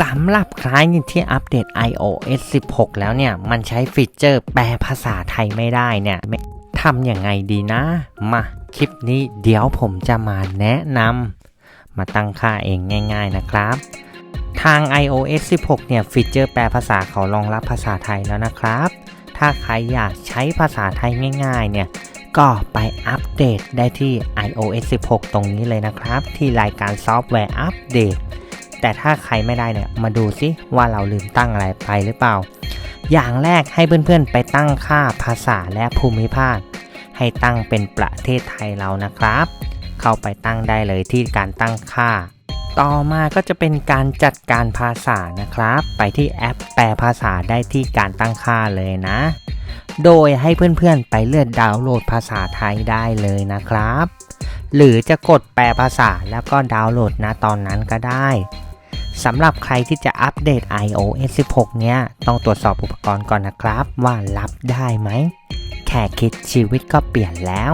สำหรับใครที่อัปเดต iOS 16 แล้วเนี่ย มันใช้ฟีเจอร์แปลภาษาไทยไม่ได้เนี่ยทำยังไงดีนะ มาคลิปนี้เดี๋ยวผมจะมาแนะนำมาตั้งค่าเองง่าย ๆนะครับ ทาง iOS 16 เนี่ยฟีเจอร์แปลภาษาเขารองรับภาษาไทยแล้วนะครับ ถ้าใครอยากใช้ภาษาไทยง่าย ๆ เนี่ยก็ไปอัปเดตได้ที่ iOS 16 ตรงนี้เลยนะครับ ที่รายการซอฟต์แวร์อัปเดต แต่ถ้าใครไม่ได้เนี่ยมาดูซิว่าเราลืมตั้งอะไรไปหรือเปล่า อย่างแรกให้เพื่อนๆไปตั้งค่าภาษาและภูมิภาค ให้ตั้งเป็นประเทศไทยเรานะครับ เข้าไปตั้งได้เลยที่การตั้งค่า ต่อมาก็จะเป็นการจัดการภาษานะครับ ไปที่แอปแปลภาษาได้ที่การตั้งค่าเลยนะ โดยให้เพื่อนๆไปเลือกดาวน์โหลดภาษาไทยได้เลยนะครับหรือจะกดแปลภาษาแล้วก็ดาวน์โหลดนะตอนนั้นก็ได้ สำหรับใครที่จะอัปเดต iOS 16 เนี่ยต้องตรวจสอบอุปกรณ์ก่อนนะครับ ว่ารับได้ไหม แค่คิดชีวิตก็เปลี่ยนแล้ว